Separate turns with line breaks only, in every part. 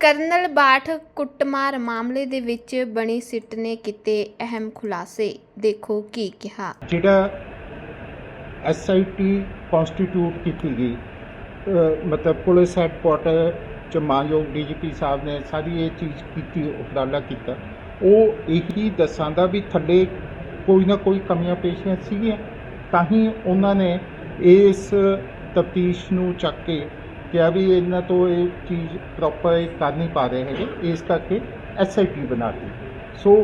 Colonel Bath ਕੁੱਟਮਾਰ ਮਾਮਲੇ ਦੇ ਵਿੱਚ ਬਣੀ ਸਿੱਟ ਨੇ ਕੀਤੇ ਅਹਿਮ ਖੁਲਾਸੇ। ਦੇਖੋ ਕੀ ਕਿਹਾ।
ਜਿਹੜਾ ਐਸਆਈਟੀ ਕਨਸਟੀਟਿਊਟ ਕੀਤੀ ਗਈ ਅ, ਮਤਲਬ ਪੁਲਿਸ ਹੈੱਡਕੁਆਟਰ ਚ ਮਾਨਯੋਗ ਡੀਜੀਪੀ ਸਾਹਿਬ ਨੇ ਸਾਰੀ ਇਹ ਚੀਜ਼ ਕੀਤੀ ਉਪਰਾਲਾ ਕੀਤਾ ਉਹ ਇਹੀ ਦੱਸਾਂਦਾ ਵੀ ਥੱਲੇ ਕੋਈ ਨਾ ਕੋਈ ਕਮੀਆਂ ਪੇਸ਼ੀਆਂ ਸੀਗੀਆਂ ਤਾਂ ਹੀ ਉਹਨਾਂ ਨੇ ਇਸ ਤਫਤੀਸ਼ ਨੂੰ ਚੱਕ ਕੇ ਕਿਹਾ ਵੀ ਇਹਨਾਂ ਤੋਂ ਇਹ ਚੀਜ਼ ਪ੍ਰੋਪਰ ਕਰ ਨਹੀਂ ਪਾ ਰਹੇ ਹੈਗੇ, ਇਸ ਕਰਕੇ ਐਸਆਈਟੀ ਬਣਾਤੀ ਸੋ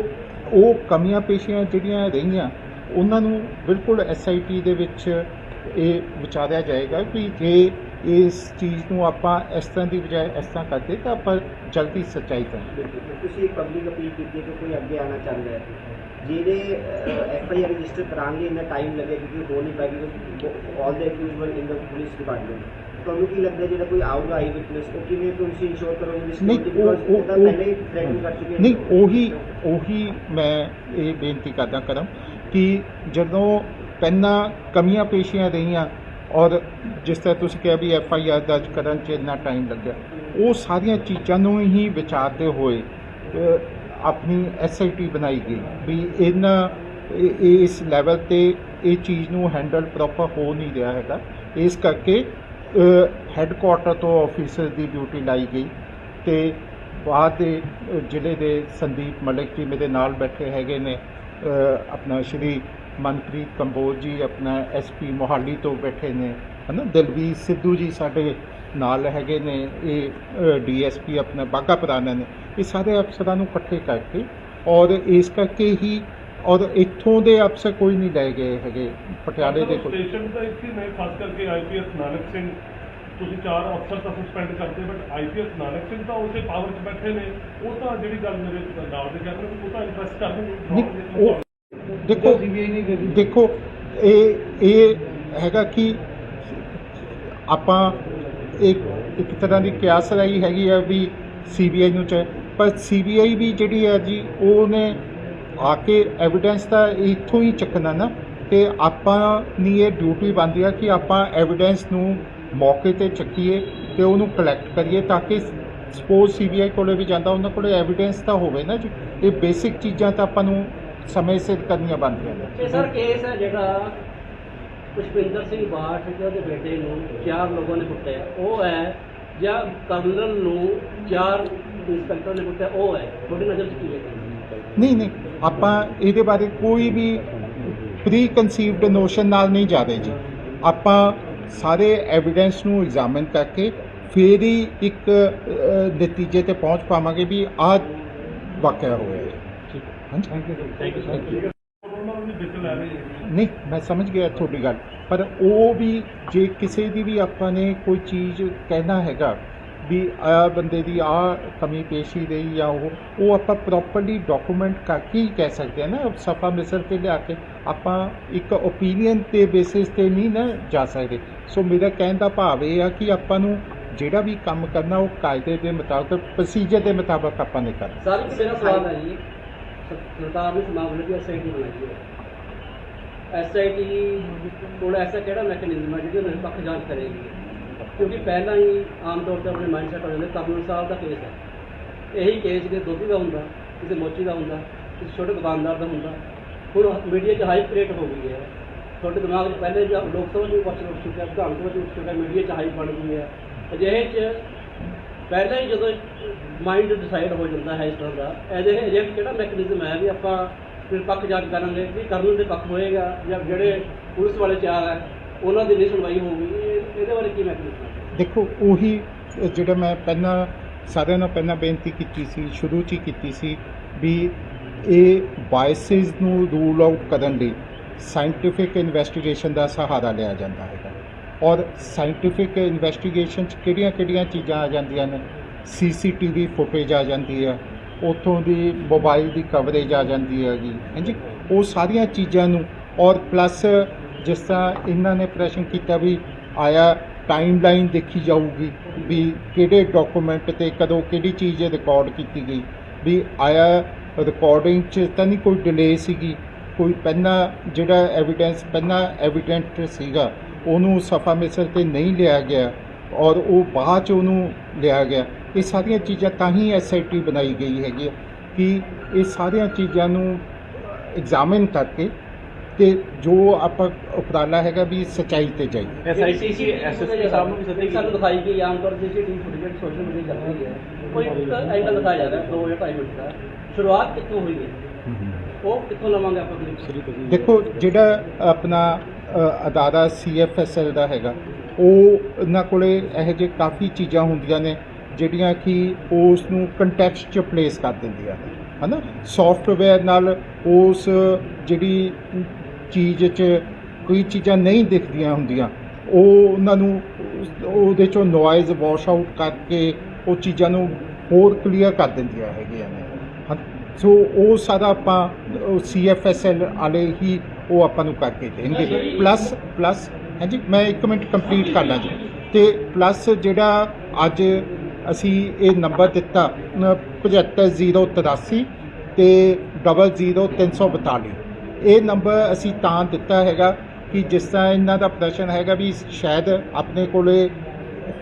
ਉਹ ਕਮੀਆਂ ਪੇਸ਼ੀਆਂ ਜਿਹੜੀਆਂ ਰਹੀਆਂ, ਉਹਨਾਂ ਨੂੰ ਬਿਲਕੁਲ ਐਸਆਈਟੀ ਦੇ ਵਿੱਚ ਇਹ ਵਿਚਾਰਿਆ ਜਾਏਗਾ ਕਿ ਜੇ ਇਸ ਚੀਜ਼ ਨੂੰ ਆਪਾਂ ਇਸ ਤਰ੍ਹਾਂ ਦੀ ਬਜਾਏ ਇਸ ਤਰ੍ਹਾਂ ਕਰਦੇ ਤਾਂ ਆਪਾਂ ਜਲਦੀ ਸੱਚਾਈ ਕਰਾਂਗੇ
ਤੁਸੀਂ ਇੱਕ ਪਬਲਿਕ ਅਪੀਲ ਕੀਤੀ ਕਿ ਕੋਈ ਅੱਗੇ ਆਉਣਾ ਚਾਹੁੰਦਾ ਹੈ। ਜਿਹੜੇ ਐਫ ਆਈ ਆਰ ਰਜਿਸਟਰ ਕਰਾਉਣ ਲਈ ਟਾਈਮ ਲੱਗੇ ਕਿਉਂਕਿ ਹੋ ਨਹੀਂ ਪਾਏਗੀ ਆਲ ਦੇ ਅਕਿਊਜ਼ ਵਰ ਇਨ ਦਾ ਪੁਲਿਸ ਡਿਪਾਰਟਮੈਂਟ ਤੁਹਾਨੂੰ ਕੀ ਲੱਗਦਾ ਜਿਹੜਾ ਕੋਈ ਆਊਗਾ ਆਈ ਵਿਟਨੈਸ ਉਹ ਕਿਵੇਂ ਤੁਸੀਂ ਇੰਸ਼ੋਰ ਕਰੋਗੇ ਵੀ
ਨਹੀਂ? ਉਹ- ਉਹ-
ਉਹ ਤਾਂ
ਉਹ-
ਪਹਿਲੇ ਹੀ threatening ਕਰ ਚੁੱਕੇ
ਨਹੀਂ ਉਹੀ ਉਹੀ ਮੈਂ ਇਹ ਬੇਨਤੀ ਕਰਦਾ ਕਰਮ ਕਿ ਜਦੋਂ ਪਹਿਲਾਂ ਕਮੀਆਂ ਪੇਸ਼ੀਆਂ ਰਹੀਆਂ ਔਰ ਜਿਸ ਤਰ੍ਹਾਂ ਤੁਸੀਂ ਕਿਹਾ ਵੀ ਐਫ ਆਈ ਆਰ ਦਰਜ ਕਰਨ 'ਚ ਇੰਨਾ ਟਾਈਮ ਲੱਗਿਆ ਉਹ ਸਾਰੀਆਂ ਚੀਜ਼ਾਂ ਨੂੰ ਹੀ ਵਿਚਾਰਦੇ ਹੋਏ ਅ, ਆਪਣੀ ਐਸ ਆਈ ਟੀ ਬਣਾਈ ਗਈ ਵੀ ਇਹਨਾਂ ਇਹ- ਇਸ ਲੈਵਲ ਤੇ ਇਹ ਚੀਜ਼ ਨੂੰ ਹੈਂਡਲ ਪ੍ਰੋਪਰ ਹੋ ਨਹੀਂ ਰਿਹਾ ਹੈਗਾ ਇਸ ਕਰਕੇ ਹੈੱਡਕੁਆਟਰ ਤੋਂ ਆਫੀਸਰ ਦੀ ਡਿਊਟੀ ਲਾਈ ਗਈ ਤੇ ਬਾਅਦ ਦੇ ਜ਼ਿਲ੍ਹੇ ਦੇ ਸੰਦੀਪ ਮਲਿਕ ਜੀ ਮੇਰੇ ਨਾਲ ਬੈਠੇ ਹੈਗੇ ਨੇ। ਆਪਣਾ ਸ਼੍ਰੀ ਮਨਪ੍ਰੀਤ ਕੰਬੋਜ ਜੀ, ਆਪਣਾ ਐਸਪੀ ਮੋਹਾਲੀ ਤੋਂ ਬੈਠੇ ਨੇ। ਹਨਾ? ਦਲਵੀਰ ਸਿੱਧੂ ਜੀ ਸਾਡੇ ਨਾਲ ਹੈਗੇ ਨੇ। ਇਹ ਡੀਐਸਪੀ ਆਪਣਾ ਬਾਗਾ ਪੁਰਾਣਾ ਨੇ। ਇਹ ਸਾਰੇ ਅਫਸਰਾਂ ਨੂੰ ਇਕੱਠੇ ਕਰਕੇ ਔਰ ਇਸ ਕਰਕੇ ਹੀ ਔਰ ਇੱਥੋਂ ਦੇ ਅਫਸਰ ਕੋਈ ਨਹੀਂ ਲੈ ਗਏ ਹੈਗੇ ਪਟਿਆਲੇ ਦੇ ਕੋਈ
ਸਟੇਸ਼ਨ ਦਾ ਇੱਥੇ ਨੇ ਖਾਸ ਕਰਕੇ ਆਈਪੀਐਸ ਨਾਨਕ ਸਿੰਘ। ਤੁਸੀਂ ਚਾਰ ਅਫਸਰ ਤਾਂ ਸਸਪੈਂਡ ਕਰਦੇ ਬਟ ਆਈਪੀਐਸ ਨਾਨਕ ਸਿੰਘ ਤਾਂ ਉਸੇ ਪਾਵਰ 'ਚ ਬੈਠੇ ਨੇ। ਉਹ ਤਾਂ ਜਿਹੜੀ ਗੱਲ ਮੇਰੇ ਨਾਲ ਦੇ ਕਹਿੰਦੇ ਨੇ ਉਹ ਤਾਂ ਇੰਟਰਸਟ ਕਰਦੇ
ਨਹੀਂ,
ਨੇ।
ਉਹ ਦੇਖੋ ਦੇਖੋ ਇਹ ਇਹ ਹੈਗਾ ਕਿ ਆਪਾਂ ਇੱਕ ਇੱਕ ਤਰ੍ਹਾਂ ਦੀ ਕਿਆਸ ਰਾਈ ਹੈਗੀ ਆ ਵੀ ਸੀਬੀਆਈ ਨੂੰ ਚਾਹੇ ਪਰ ਸੀਬੀਆਈ ਵੀ ਜਿਹੜੀ ਹੈ ਜੀ ਉਹਨੇ ਆ ਕੇ ਐਵੀਡੈਂਸ ਤਾਂ ਇੱਥੋਂ ਹੀ ਚੱਕਣਾ ਨਾ ਤੇ ਆਪਾਂ ਦੀ ਇਹ ਡਿਊਟੀ ਬਣਦੀ ਆ ਕਿ ਆਪਾਂ ਐਵੀਡੈਂਸ ਨੂੰ ਮੌਕੇ ਤੇ ਚੱਕੀਏ ਤੇ ਉਹਨੂੰ ਕਲੈਕਟ ਕਰੀਏ ਤਾਂ ਕਿ ਸਪੋਜ਼ ਸੀਬੀਆਈ ਕੋਲੇ ਵੀ ਜਾਂਦਾ ਉਹਨਾਂ ਕੋਲੇ ਐਵੀਡੈਂਸ ਤਾਂ ਹੋਵੇ ਨਾ ਜੀ। ਇਹ ਬੇਸਿਕ ਚੀਜ਼ਾਂ ਤਾਂ ਆਪਾਂ ਨੂੰ ਸਮੇਂ ਸਿਰ ਕਰਨੀਆਂ ਬਣਦੀਆਂ ਨੇ।
ਇਹ ਸਰ ਕੇਸ ਹੈ ਜਿਹੜਾ ਪੁਸ਼ਪਿੰਦਰ ਸਿੰਘ ਬਾਠ ਤੇ ਉਹਦੇ ਬੇਟੇ ਨੂੰ ਚਾਰ ਲੋਕਾਂ ਨੇ ਕੁੱਟਿਆ। ਉਹ ਹੈ ਜਾਂ ਕਰਨਲ ਨੂੰ ਚਾਰ ਇੰਸਪੈਕਟਰ ਨੇ ਕੁੱਟਿਆ ਉਹ ਹੈ। ਤੁਹਾਡੀ ਨਜ਼ਰ 'ਚ ਕੀ ਹੈ?
ਨਹੀਂ ਨਹੀਂ ਆਪਾਂ ਇਹਦੇ ਬਾਰੇ ਕੋਈ ਵੀ ਪ੍ਰੀ ਕਨਸੀਵਡ ਨੋਸ਼ਨ ਨਾਲ ਨਹੀਂ ਜਾ ਰਹੇ ਜੀ। ਆਪਾਂ ਸਾਰੇ ਐਵੀਡੈਂਸ ਨੂੰ ਐਗਜ਼ਾਮਿਨ ਕਰਕੇ ਫਿਰ ਹੀ ਇੱਕ ਨਤੀਜੇ ਤੇ ਪਹੁੰਚ ਪਾਵਾਂਗੇ ਵੀ ਆਹ ਵਾਕਿਆ ਹੋਇਆ ਠੀਕ ਹੈ। ਥੈਂਕ ਯੂ ਸਰ ਨਹੀਂ ਮੈਂ ਸਮਝ ਗਿਆ ਤੁਹਾਡੀ ਗੱਲ। ਪਰ ਉਹ ਵੀ ਜੇ ਕਿਸੇ ਦੀ ਵੀ ਆਪਾਂ ਨੇ ਕੋਈ ਚੀਜ਼ ਕਹਿਣਾ ਹੈਗਾ ਵੀ ਆ ਬੰਦੇ ਦੀ ਆ ਕਮੀ ਪੇਸ਼ੀ ਰਹੀ ਜਾਂ ਉਹ ਉਹ ਆਪਾਂ ਪ੍ਰੋਪਰਲੀ ਡਾਕੂਮੈਂਟ ਕਰਕੇ ਹੀ ਕਹਿ ਸਕਦੇ ਹਾਂ ਨਾ? ਸਫਾ ਮਿਸਰ ਤੇ ਲਿਆ ਕੇ ਆਪਾਂ ਇੱਕ ਓਪੀਨੀਅਨ ਤੇ ਬੇਸਿਸ ਤੇ ਨਹੀਂ ਨਾ ਜਾ ਸਕਦੇ। ਸੋ ਮੇਰਾ ਕਹਿਣ ਦਾ ਭਾਵ ਇਹ ਆ ਕਿ ਆਪਾਂ ਨੂੰ ਜਿਹੜਾ ਵੀ ਕੰਮ ਕਰਨਾ, ਉਹ ਕਾਇਦੇ ਦੇ ਮੁਤਾਬਕ ਪ੍ਰੋਸੀਜਰ ਦੇ ਮੁਤਾਬਕ ਆਪਾਂ ਨੇ ਕਰਨਾ।
ਸਰ, ਇੱਕ ਮੇਰਾ ਸਵਾਲ ਹੈ ਜੀ। ਸਰਕਾਰ ਨੇ ਇਸ ਦੀ ਐਸਆਈਟੀ ਬਣਾਈ ਹੈ। ਐਸਆਈਟੀ ਕੋਲ ਐਸਾ ਕਿਹੜਾ ਮੈਕੈਨਿਜ਼ਮ ਹੈ ਜਿਹਦੇ ਨਾਲ ਪੱਖ ਜਾਂਚ ਕਰੇਗੀ? ਕਿਉਂਕਿ ਪਹਿਲਾਂ ਹੀ ਆਮ ਤੌਰ ਤੇ ਆਪਣੇ ਮਾਈਂਡਸੈਟ ਹੋ ਜਾਂਦੇ ਕਰਨਲ ਸਾਹਿਬ ਦਾ ਕੇਸ ਹੈ। ਇਹੀ ਕੇਸ ਕਿਸੇ ਦੋਧੀ ਦਾ ਹੁੰਦਾ, ਕਿਸੇ ਮੋਚੀ ਦਾ ਹੁੰਦਾ, ਕਿਸੇ ਛੋਟੇ ਦੁਕਾਨਦਾਰ ਦਾ ਹੁੰਦਾ, ਹੁਣ ਮੀਡੀਆ 'ਚ ਹਾਈ ਕ੍ਰੀਏਟ ਹੋ ਗਈ ਹੈ। ਤੁਹਾਡੇ ਦਿਮਾਗ 'ਚ ਪਹਿਲੇ ਜੋ ਲੋਕ ਸਭਾ ਨੂੰ ਕੁਐਸਚਨ ਉੱਠ ਚੁੱਕਿਆ ਵਿਧਾਨ ਸਭਾ 'ਚ ਉੱਠ ਚੁੱਕਿਆ ਮੀਡੀਆ 'ਚ ਹਾਈ ਬਣ ਗਈ ਹੈ। ਅਜਿਹੇ 'ਚ ਪਹਿਲਾਂ ਹੀ ਜਦੋਂ ਮਾਈਂਡ ਡਿਸਾਈਡ ਹੋ ਜਾਂਦਾ ਹੈ ਇਸ ਤਰ੍ਹਾਂ ਦਾ ਇਹਦੇ ਅਜਿਹਾ ਕਿਹੜਾ ਮੈਕੈਨਿਜ਼ਮ ਹੈ ਵੀ ਆਪਾਂ ਫਿਰ ਪੱਖ ਜਾਂਚ ਕਰਾਂਗੇ ਵੀ ਕਰਨ ਦੇ ਪੱਖ ਹੋਏਗਾ ਜਾਂ ਜਿਹੜੇ ਪੁਲਿਸ ਵਾਲੇ ਚਾਰ ਹੈ ਉਹਨਾਂ ਦੀ ਨਹੀਂ ਸੁਣਵਾਈ ਹੋਊਗੀ। ਇਹ- ਇਹਦੇ ਬਾਰੇ ਕੀ ਮੈਕੈਨਿਜ਼ਮ
ਦੇਖੋ, ਉਹੀ ਜਿਹੜਾ ਮੈਂ ਪਹਿਲਾਂ ਸਾਰਿਆਂ ਨੂੰ ਪਹਿਲਾਂ ਬੇਨਤੀ ਕੀਤੀ ਸੀ, ਸ਼ੁਰੂ 'ਚ ਹੀ ਕੀਤੀ ਸੀ ਵੀ ਇਹ ਬਾਇਸਿਸ ਨੂੰ ਰੂਲ ਆਊਟ ਕਰਨ ਲਈ ਸਾਇੰਟੀਫਿਕ ਇਨਵੈਸਟੀਗੇਸ਼ਨ ਦਾ ਸਹਾਰਾ ਲਿਆ ਜਾਂਦਾ ਹੈਗਾ। ਔਰ ਸਾਇੰਟੀਫਿਕ ਇਨਵੈਸਟੀਗੇਸ਼ਨ 'ਚ ਕਿਹੜੀਆਂ-ਕਿਹੜੀਆਂ ਚੀਜ਼ਾਂ ਆ ਜਾਂਦੀਆਂ ਨੇ? ਸੀਸੀਟੀਵੀ ਫੁਟੇਜ ਆ ਜਾਂਦੀ ਹੈ, ਉੱਥੋਂ ਦੀ ਮੋਬਾਈਲ ਦੀ ਕਵਰੇਜ ਆ ਜਾਂਦੀ ਹੈਗੀ। ਹਾਂਜੀ, ਉਹ ਸਾਰੀਆਂ ਚੀਜ਼ਾਂ ਨੂੰ ਔਰ ਪਲੱਸ ਜਿਸ ਤਰ੍ਹਾਂ ਇਹਨਾਂ ਨੇ ਪ੍ਰਸ਼ਨ ਕੀਤਾ ਵੀ ਆਇਆ ਟਾਈਮਲਾਈਨ ਦੇਖੀ ਜਾਊਗੀ ਵੀ ਕਿਹੜੇ ਡਾਕੂਮੈਂਟ ਤੇ ਕਦੋਂ ਕਿਹੜੀ ਚੀਜ਼ ਰਿਕਾਰਡ ਕੀਤੀ ਗਈ, ਵੀ ਆਇਆ ਰਿਕਾਰਡਿੰਗ 'ਚ ਤਾਂ ਨਹੀਂ ਕੋਈ ਡਿਲੇ ਸੀਗੀ, ਕੋਈ ਪਹਿਲਾਂ ਜਿਹੜਾ ਐਵੀਡੈਂਸ ਪਹਿਲਾਂ ਐਵੀਡੈਂਟ ਸੀਗਾ, ਉਹਨੂੰ ਸਫਾ ਮਿਸਰ ਤੇ ਨਹੀਂ ਲਿਆ ਗਿਆ ਔਰ ਉਹ ਬਾਅਦ ਚ ਉਹਨੂੰ ਲਿਆ ਗਿਆ। ਇਹ ਸਾਰੀਆਂ ਚੀਜ਼ਾਂ ਤਾਂ ਹੀ ਐਸਆਈਟੀ ਬਣਾਈ ਗਈ ਹੈਗੀ ਹੈ ਕਿ ਇਹ ਸਾਰੀਆਂ ਚੀਜ਼ਾਂ ਨੂੰ ਐਗਜ਼ਾਮਿਨ ਕਰਕੇ ਤੇ ਜੋ ਆਪਾਂ ਉਪਰਾਲਾ ਹੈਗਾ ਵੀ ਸਚਾਈ ਤੇ ਜਾਈ
ਐਸਆਈਟੀ ਸੀ ਐਸਐਸਪੀ ਸਾਹਿਬ ਨੂੰ ਵੀ ਸੱਦੇ
ਸਾਨੂੰ ਦਿਖਾਈ ਗਈ ਆਮ ਤੌਰ ਤੇ ਸੀਸੀਟੀਵੀ ਫੁਟੇਜ ਸੋਸ਼ਲ ਮੀਡੀਆ ਚੱਲ ਰਹੀ ਹੈ ਕੋਈ ਇੱਕ ਐਂਗਲ ਦਿਖਾਇਆ ਜਾ ਰਿਹਾ ਹੈ, ਦੋ ਜਾਂ ਢਾਈ ਮਿੰਟ ਦਾ। ਸ਼ੁਰੂਆਤ ਕਿੱਥੋਂ ਹੋਈ ਹੈ? ਉਹ ਕਿੱਥੋਂ ਲਵਾਂਗੇ ਆਪਾਂ ਕਲਿੱਪ
ਦੇਖੋ ਜਿਹੜਾ ਆਪਣਾ ਅਦਾਰਾ ਸੀਐਫਐਸਐਲ ਦਾ ਹੈਗਾ ਉਹ ਉਹਨਾਂ ਕੋਲੇ ਇਹੋ ਜਿਹੇ ਕਾਫੀ ਚੀਜ਼ਾਂ ਹੁੰਦੀਆਂ ਨੇ ਜਿਹੜੀਆਂ ਕਿ ਉਸ ਨੂੰ ਕੰਟੈਕਸਟ 'ਚ ਪਲੇਸ ਕਰ ਦਿੰਦੀਆਂ ਨੇ। ਹਨਾ? ਸੌਫਟਵੇਅਰ ਨਾਲ ਉਸ ਜਿਹੜੀ ਚੀਜ਼ 'ਚ ਕੋਈ ਚੀਜ਼ਾਂ ਨਹੀਂ ਦਿਖਦੀਆਂ ਹੁੰਦੀਆਂ। ਉਹ ਉਹਨਾਂ ਨੂੰ ਉਹਦੇ 'ਚੋਂ ਨੋਇਜ਼ ਵਾਸ਼ ਆਊਟ ਕਰਕੇ ਉਹ ਚੀਜ਼ਾਂ ਨੂੰ ਹੋਰ ਕਲੀਅਰ ਕਰ ਦਿੰਦੀਆਂ ਹੈਗੀਆਂ ਨੇ। ਹਾਂ, ਸੋ ਉਹ ਸਾਰਾ ਆਪਾਂ ਸੀਐਫਐਸਐਲ ਵਾਲੇ ਹੀ ਉਹ ਆਪਾਂ ਨੂੰ ਕਰਕੇ ਦੇਣਗੇ। ਪਲੱਸ ਪਲੱਸ ਹਾਂਜੀ ਮੈਂ ਇੱਕ ਮਿੰਟ ਕੰਪਲੀਟ ਕਰ ਲਾਂ ਜੀ। ਤੇ ਪਲੱਸ ਜਿਹੜਾ ਅੱਜ ਅਸੀਂ ਇਹ ਨੰਬਰ ਦਿੱਤਾ ਅ, 75083 ਤੇ 00342 ਇਹ ਨੰਬਰ ਅਸੀਂ ਤਾਂ ਦਿੱਤਾ ਹੈਗਾ ਕਿ ਜਿਸ ਤਰ੍ਹਾਂ ਇਹਨਾਂ ਦਾ ਪ੍ਰਦਰਸ਼ਨ ਹੈਗਾ ਵੀ ਸ਼ਾਇਦ ਆਪਣੇ ਕੋਲੇ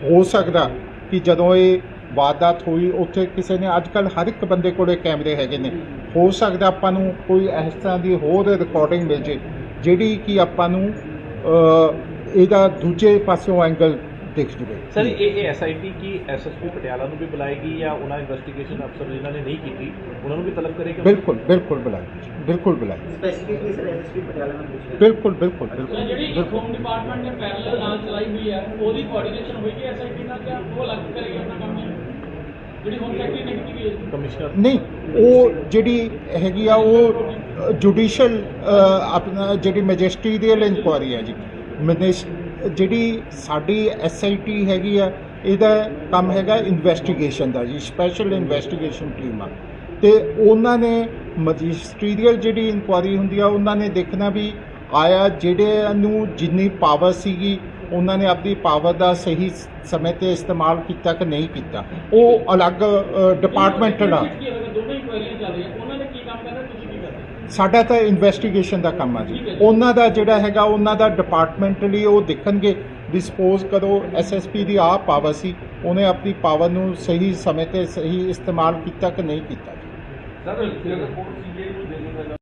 ਹੋ ਸਕਦਾ ਕਿ ਜਦੋਂ ਇਹ ਵਾਰਦਾਤ ਹੋਈ, ਉੱਥੇ ਕਿਸੇ ਨੇ ਅੱਜ ਕੱਲ ਹਰ ਇੱਕ ਬੰਦੇ ਕੋਲੇ ਕੈਮਰੇ ਹੈਗੇ ਨੇ। ਹੋ ਸਕਦਾ ਆਪਾਂ ਨੂੰ ਕੋਈ ਇਸ ਤਰ੍ਹਾਂ ਦੀ ਹੋਰ ਰਿਕਾਰਡਿੰਗ ਮਿਲ ਜੇ, ਜਿਹੜੀ ਕਿ ਆਪਾਂ ਨੂੰ ਇਹਦਾ ਦੂਜੇ ਪਾਸਿਓਂ ਐਂਗਲ ਦਿਖ ਜਵੇ
ਸਰ ਇਹ ਇਹ ਐਸਆਈਟੀ ਕੀ ਐਸਐਸਪੀ ਪਟਿਆਲਾ ਨੂੰ ਵੀ ਬੁਲਾਏਗੀ ਜਾਂ ਉਹਨਾਂ ਇਨਵੈਸਟੀਗੇਸ਼ਨ ਅਫਸਰ ਜਿਨ੍ਹਾਂ ਨੇ ਨਹੀਂ ਕੀਤੀ ਉਹਨਾਂ ਨੂੰ ਵੀ ਤਲਬ ਕਰੇਗੀ?
ਬਿਲਕੁਲ ਬਿਲਕੁਲ ਬੁਲਾਈ ਬਿਲਕੁਲ ਬੁਲਾਈ
ਸਪੈਸੀਫਿਕਲੀ ਸਰ ਐਸਐਸਪੀ ਪਟਿਆਲਾ ਨਾਲ ਪੁੱਛ ਰਿਹਾ
ਬਿਲਕੁਲ ਬਿਲਕੁਲ ਬਿਲਕੁਲ।
ਜਿਹੜੀ
ਬਿਲਕੁਲ
ਹੋਮ ਡਿਪਾਰਟਮੈਂਟ ਨੇ ਪੈਰਲਲ ਨਾਲ ਚਲਾਈ ਹੋਈ ਹੈ ਉਹਦੀ ਕੋਆਰਡੀਨੇਸ਼ਨ ਹੋਏਗੀ ਐਸਆਈਟੀ ਨਾਲ ਜਾਂ ਉਹ ਅਲੱਗ ਕਰੇਗੀ ਆਪਣਾ ਕੰਮ? ਜਿਹੜੀ ਹੋਮ ਸੈਕਟਰੀ ਨੇ ਕੀਤੀ ਗਈ ਹੈ।
ਕਮਿਸ਼ਨਰ
ਨਹੀਂ ਉਹ ਜਿਹੜੀ ਹੈਗੀ ਆ ਉਹ ਜੁਡੀਸ਼ੀਅਲ ਆਪਣਾ ਜਿਹੜੀ ਮੈਜਿਸਟਰੀਅਲ ਇਨਕੁਆਰੀ ਹੈ ਜੀ। ਮਿਨਿਸ ਜਿਹੜੀ ਸਾਡੀ ਐਸਆਈਟੀ ਹੈਗੀ ਆ, ਇਹਦਾ ਕੰਮ ਹੈਗਾ ਇਨਵੈਸਟੀਗੇਸ਼ਨ ਦਾ ਜੀ ਸਪੈਸ਼ਲ ਇਨਵੈਸਟੀਗੇਸ਼ਨ ਟੀਮ ਆ। ਤੇ ਉਹਨਾਂ ਨੇ ਮੈਜਿਸਟਰੀਅਲ ਜਿਹੜੀ ਇਨਕੁਆਰੀ ਹੁੰਦੀ ਆ, ਉਹਨਾਂ ਨੇ ਦੇਖਣਾ ਵੀ ਆਇਆ ਜਿਹੜੇ ਨੂੰ ਜਿੰਨੀ ਪਾਵਰ ਸੀਗੀ, ਉਹਨਾਂ ਨੇ ਆਪਣੀ ਪਾਵਰ ਦਾ ਸਹੀ ਸਮੇਂ ਤੇ ਇਸਤੇਮਾਲ ਕੀਤਾ ਕਿ ਨਹੀਂ ਕੀਤਾ। ਉਹ ਅਲੱਗ ਡਿਪਾਰਟਮੈਂਟਲ ਆ
ਕੀ ਹੋਵੇਗਾ ਦੋਨੋਂ ਇਨਕੁਆਇਰੀਆਂ ਚੱਲ ਰਹੀਆਂ ਉਹਨਾਂ ਨੇ ਕੀ ਕੰਮ ਕਰਨਾ ਤੁਸੀਂ ਕੀ ਕਰਦੇ
ਸਾਡਾ ਤਾਂ ਇਨਵੈਸਟੀਗੇਸ਼ਨ ਦਾ ਕੰਮ ਆ ਜੀ। ਉਹਨਾਂ ਦਾ ਜਿਹੜਾ ਹੈਗਾ, ਉਹਨਾਂ ਦਾ ਡਿਪਾਰਟਮੈਂਟਲੀ ਉਹ ਦੇਖਣਗੇ ਵੀ ਸਪੋਜ਼ ਕਰੋ ਐਸਐਸਪੀ ਦੀ ਆ ਪਾਵਰ ਸੀ, ਉਹਨੇ ਆਪਣੀ ਪਾਵਰ ਨੂੰ ਸਹੀ ਸਮੇਂ ਤੇ ਸਹੀ ਇਸਤੇਮਾਲ ਕੀਤਾ ਕਿ ਨਹੀਂ ਕੀਤਾ
ਸਰ